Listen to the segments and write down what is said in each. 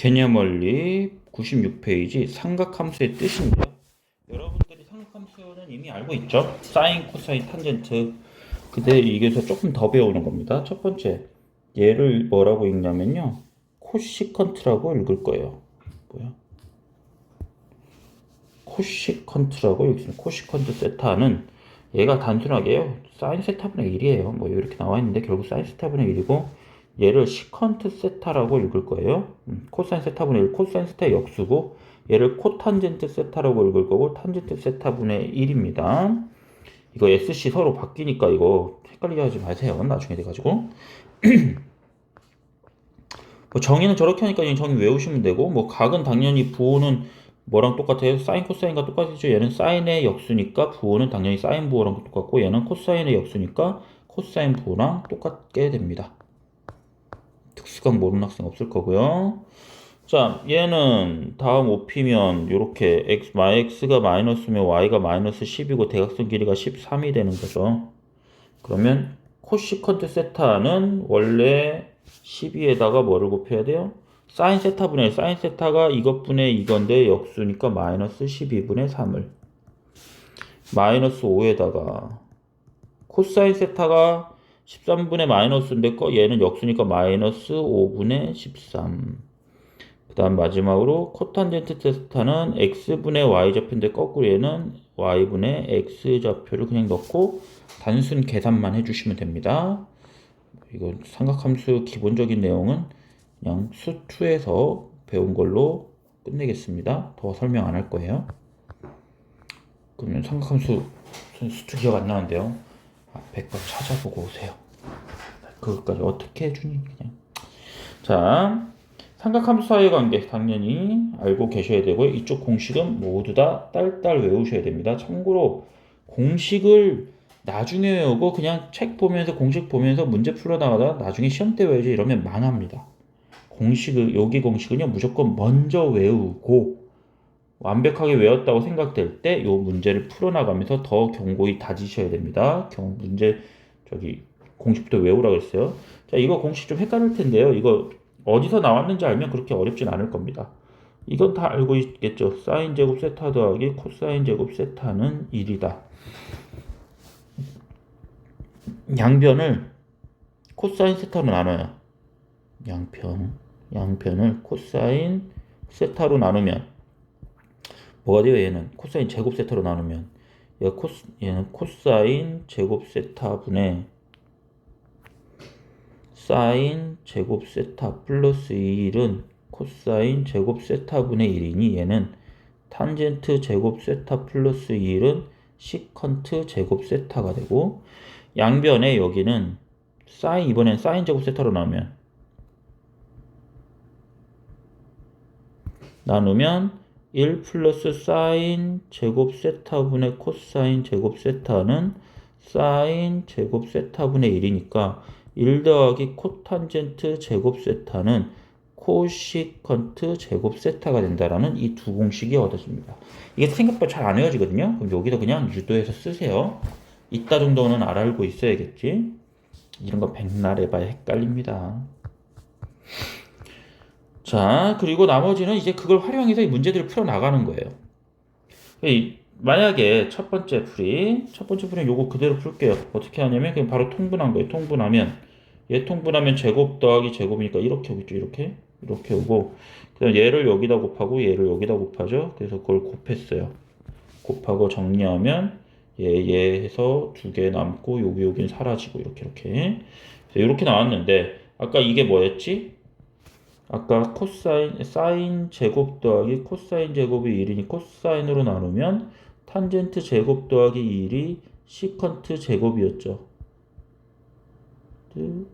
개념 원리 96페이지 삼각함수의 뜻인데요. 여러분들이 삼각함수는 이미 알고 있죠? 사인, 코사인, 탄젠트. 근데 이게서 조금 더 배우는 겁니다. 첫 번째, 얘를 뭐라고 읽냐면요. 코시컨트라고 읽을 거예요. 뭐야? 코시컨트라고 읽습니다. 코시컨트 세타는 얘가 단순하게요. 사인 세타분의 1이에요. 뭐 이렇게 나와 있는데 결국 사인 세타분의 1이고 얘를 시컨트 세타라고 읽을 거예요. 음, 코사인 세타분의 1, 코사인 세타의 역수고 얘를 코탄젠트 세타라고 읽을 거고 탄젠트 세타분의 1입니다. 이거 SC 서로 바뀌니까 이거 헷갈리게 하지 마세요. 나중에 돼가지고 뭐 정의는 저렇게 하니까 그냥 정의 외우시면 되고 뭐 각은 당연히 부호는 뭐랑 똑같아요? 사인 코사인과 똑같죠. 얘는 사인의 역수니까 부호는 당연히 사인 부호랑 똑같고 얘는 코사인의 역수니까 코사인 부호랑 똑같게 됩니다. 특수각 모르는 학생 없을 거고요. 자, 얘는 다음 5피면 이렇게 x, x가 마이너스면 y가 마이너스 10이고 대각선 길이가 13이 되는 거죠. 그러면 코시컨트 세타는 원래 12에다가 뭐를 곱해야 돼요? 사인 세타 분의 사인 세타가 이것분의 이건데 역수니까 마이너스 12분의 3을 마이너스 5에다가 코사인 세타가 13분의 마이너스인데 거 얘는 역수니까 마이너스 5분의 13. 그 다음 마지막으로 코탄젠트 세타는 x분의 y좌표인데 거꾸로 얘는 y분의 x좌표를 그냥 넣고 단순 계산만 해주시면 됩니다. 이거 삼각함수 기본적인 내용은 그냥 수2에서 배운 걸로 끝내겠습니다. 더 설명 안 할 거예요. 그러면 삼각함수 수2 기억 안 나는데요. 앞에 거 찾아보고 오세요. 그것까지 어떻게 해주니 그냥. 자, 삼각함수 사이의 관계 당연히 알고 계셔야 되고요. 이쪽 공식은 모두 다 딸딸 외우셔야 됩니다. 참고로 공식을 나중에 외우고 그냥 책 보면서 공식 보면서 문제 풀어 나가다 나중에 시험 때 외우지 이러면 망합니다. 공식을 여기 공식은요 무조건 먼저 외우고 완벽하게 외웠다고 생각될 때 이 문제를 풀어나가면서 더 견고히 다지셔야 됩니다. 경 문제 저기 공식부터 외우라고 했어요. 자 이거 공식 좀 헷갈릴 텐데요. 이거 어디서 나왔는지 알면 그렇게 어렵진 않을 겁니다. 이건 다 알고 있겠죠. 사인 제곱 세타 더하기 코사인 제곱 세타는 1이다. 양변을 코사인 세타로 나눠요. 양편, 양편을 코사인 세타로 나누면 뭐가 돼요? 얘는 코사인 제곱 세타로 나누면 얘 코, 얘는 코사인 제곱 세타 분의 사인 제곱 세타 플러스 1은 코사인 제곱 세타 분의 1이니 얘는 탄젠트 제곱 세타 플러스 1은 시컨트 제곱 세타가 되고 양변에 여기는 사인 이번엔 사인 제곱 세타로 나오면 나누면 1 플러스 사인 제곱 세타분의 코사인 제곱 세타는 사인 제곱 세타분의 1이니까 1 더하기 코탄젠트 제곱 세타는 코시컨트 제곱 세타가 된다라는 이 두 공식이 얻어집니다. 이게 생각보다 잘 안 외워지거든요. 그럼 여기서 그냥 유도해서 쓰세요. 이따 정도는 알고 있어야겠지. 이런 거 백날 해봐야 헷갈립니다. 자, 그리고 나머지는 이제 그걸 활용해서 이 문제들을 풀어 나가는 거예요. 이, 만약에 첫 번째 풀이, 첫 번째 풀이는 요거 그대로 풀게요. 어떻게 하냐면 그냥 바로 통분한 거예요. 통분하면 얘 통분하면 제곱 더하기 제곱이니까 이렇게 오겠죠. 이렇게 이렇게 오고 그 다음 얘를 여기다 곱하고 얘를 여기다 곱하죠. 그래서 그걸 곱했어요. 곱하고 정리하면 얘, 얘 해서 두 개 남고 여기 여기는 사라지고 이렇게 이렇게 이렇게 나왔는데 아까 이게 뭐였지? 아까 코사인 사인 제곱 더하기 코사인 제곱이 1이니 코사인으로 나누면 탄젠트 제곱 더하기 1이 시컨트 제곱이었죠.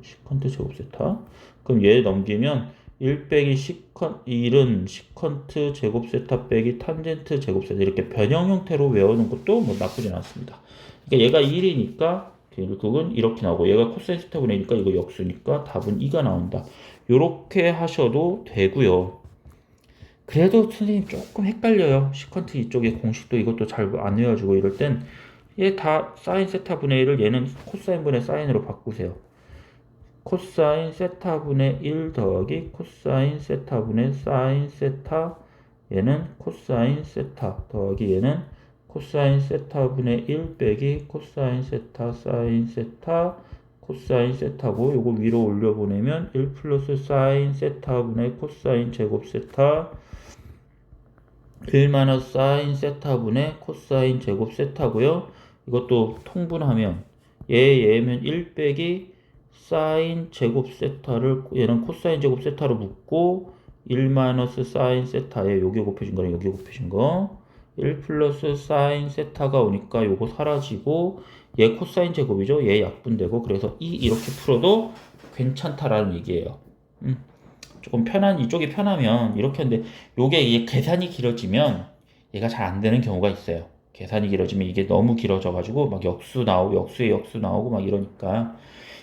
시컨트 제곱 세타. 그럼 얘 넘기면 1 빼기 시컨 1은 시컨트 제곱 세타 빼기 탄젠트 제곱 세타 이렇게 변형 형태로 외우는 것도 뭐 나쁘진 않습니다. 그러니까 얘가 1이니까 결국은 이렇게 나오고 얘가 코사인 세타분의 1이니까 이거 역수니까 답은 2가 나온다. 요렇게 하셔도 되고요. 그래도 선생님 조금 헷갈려요. 시컨트 이쪽에 공식도 이것도 잘 안 외워지고 이럴 땐 얘 다 사인 세타 분의 1을 얘는 코사인 분의 사인으로 바꾸세요. 코사인 세타 분의 1 더하기 코사인 세타 분의 사인 세타 얘는 코사인 세타 더하기 얘는 코사인 세타분의 1 빼기 코사인 세타 사인 세타 코사인 세타고 요거 위로 올려보내면 1 플러스 사인 세타분의 코사인 제곱 세타 1 마이너스 사인 세타분의 코사인 제곱 세타고요. 이것도 통분하면 얘 얘면 1 빼기 사인 제곱 세타를 얘는 코사인 제곱 세타로 묶고 1 마이너스 사인 세타에 여기 곱해진 거랑 여기 곱해진 거. 1 플러스 사인 세타가 오니까 요거 사라지고 얘 코사인 제곱이죠. 얘 약분되고 그래서 이 이렇게 풀어도 괜찮다라는 얘기예요. 음. 조금 편한 이쪽이 편하면 이렇게 하는데 요게 이게 계산이 길어지면 얘가 잘 안 되는 경우가 있어요. 계산이 길어지면 이게 너무 길어져 가지고 막 역수 나오고 역수에 역수 나오고 막 이러니까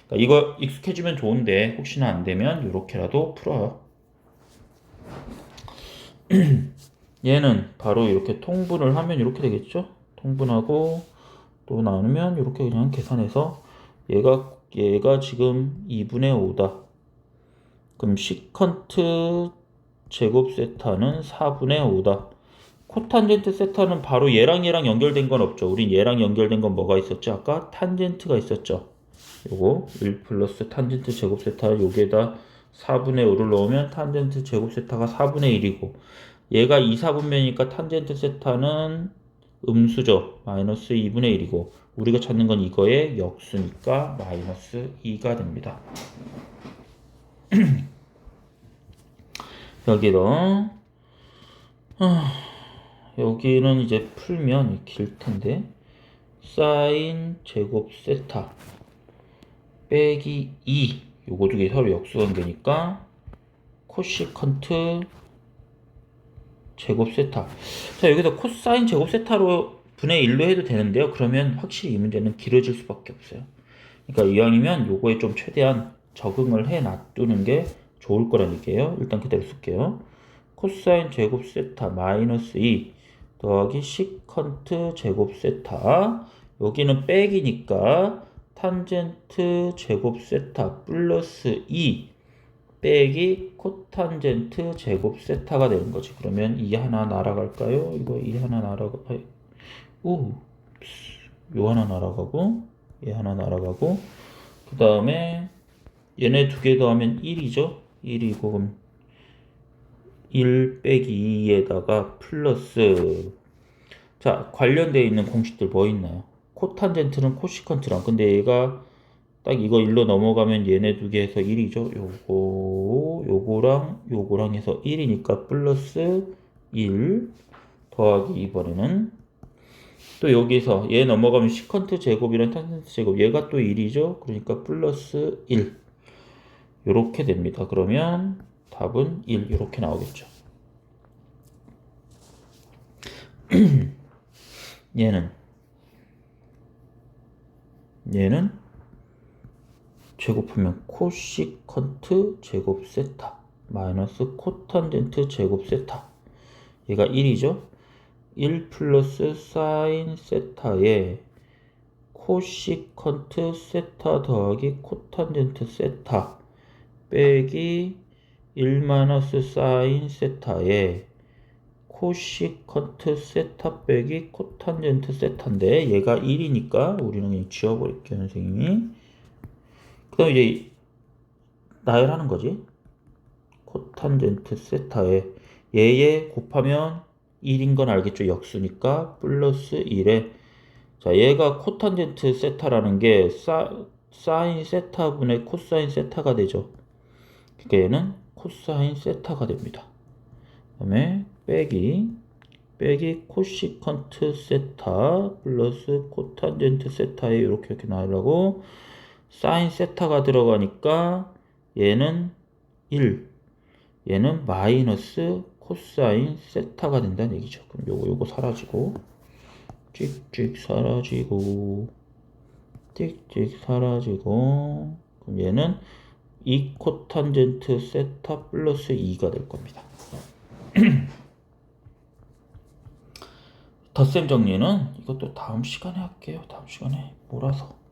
그러니까 이거 익숙해지면 좋은데 혹시나 안 되면 이렇게라도 풀어요. 얘는 바로 이렇게 통분을 하면 이렇게 되겠죠? 통분하고 또 나누면 이렇게 그냥 계산해서 얘가 얘가 지금 2분의 5다. 그럼 시컨트 제곱 세타는 4분의 5다. 코탄젠트 세타는 바로 얘랑 얘랑 연결된 건 없죠. 우린 얘랑 연결된 건 뭐가 있었죠? 아까 탄젠트가 있었죠. 요거 1 플러스 탄젠트 제곱 세타 여기에다 4분의 5를 넣으면 탄젠트 제곱 세타가 4분의 1이고 얘가 2, 4분면이니까 탄젠트 세타는 음수죠. 마이너스 2분의 1이고 우리가 찾는 건 이거의 역수니까 마이너스 2가 됩니다. 여기로 아, 여기는 이제 풀면 길 텐데 사인 제곱 세타 빼기 2 요거 두 개 서로 역수관계니까 코시컨트 제곱 세타. 자 여기서 코사인 제곱 세타로 분의 1로 해도 되는데요. 그러면 확실히 이 문제는 길어질 수밖에 없어요. 그러니까 이왕이면 요거에 좀 최대한 적응을 해 놔두는 게 좋을 얘기예요. 일단 그대로 쓸게요. 코사인 제곱 세타 마이너스 2 더하기 시컨트 제곱 세타. 여기는 빼기니까 탄젠트 제곱 세타 플러스 2 빼기 코탄젠트 제곱 세타가 되는 거지. 그러면 이 하나 날아갈까요? 이거 이 하나 날아가. 오, 요 하나 날아가고 얘 하나 날아가고 그 다음에 얘네 두 개 더하면 1이죠. 1이고 그럼 1 빼기 2에다가 플러스 자 관련되어 있는 공식들 뭐 있나요? 코탄젠트는 코시컨트랑 근데 얘가 딱 이거 1로 넘어가면 얘네 두 개에서 1이죠? 요거 요거랑 요거랑 해서 1이니까 플러스 1 더하기 이번에는 또 여기서 얘 넘어가면 시컨트 제곱이랑 탄젠트 제곱 얘가 또 1이죠? 그러니까 플러스 1 요렇게 됩니다. 그러면 답은 1 이렇게 나오겠죠. 얘는 얘는 제곱하면 코시컨트 제곱 세타 마이너스 코탄젠트 제곱 세타. 얘가 1이죠? 1 플러스 사인 세타에 코시컨트 세타 더하기 코탄젠트 세타 빼기 1 마이너스 사인 세타에 코시컨트 세타 빼기 코탄젠트 세타인데 얘가 1이니까 우리는 그냥 지워버릴게요 선생님이 그 다음에 이제 나열하는 거지. 코탄젠트 세타에 얘에 곱하면 1인 건 알겠죠? 역수니까 플러스 1에. 자 얘가 코탄젠트 세타라는 게 사, 사인 세타분의 코사인 세타가 되죠. 그러니까 얘는 코사인 세타가 됩니다. 그 다음에 빼기 빼기 코시컨트 세타 플러스 코탄젠트 세타에 이렇게 이렇게 나오려고 사인 세타가 들어가니까 얘는 1 얘는 마이너스 코사인 세타가 된다는 얘기죠 그럼 요거 요거 사라지고 찍찍 사라지고 찍찍 사라지고 그럼 얘는 2 코탄젠트 세타 플러스 2가 될 겁니다 덧셈 정리는 이것도 다음 시간에 할게요. 다음 시간에 몰아서.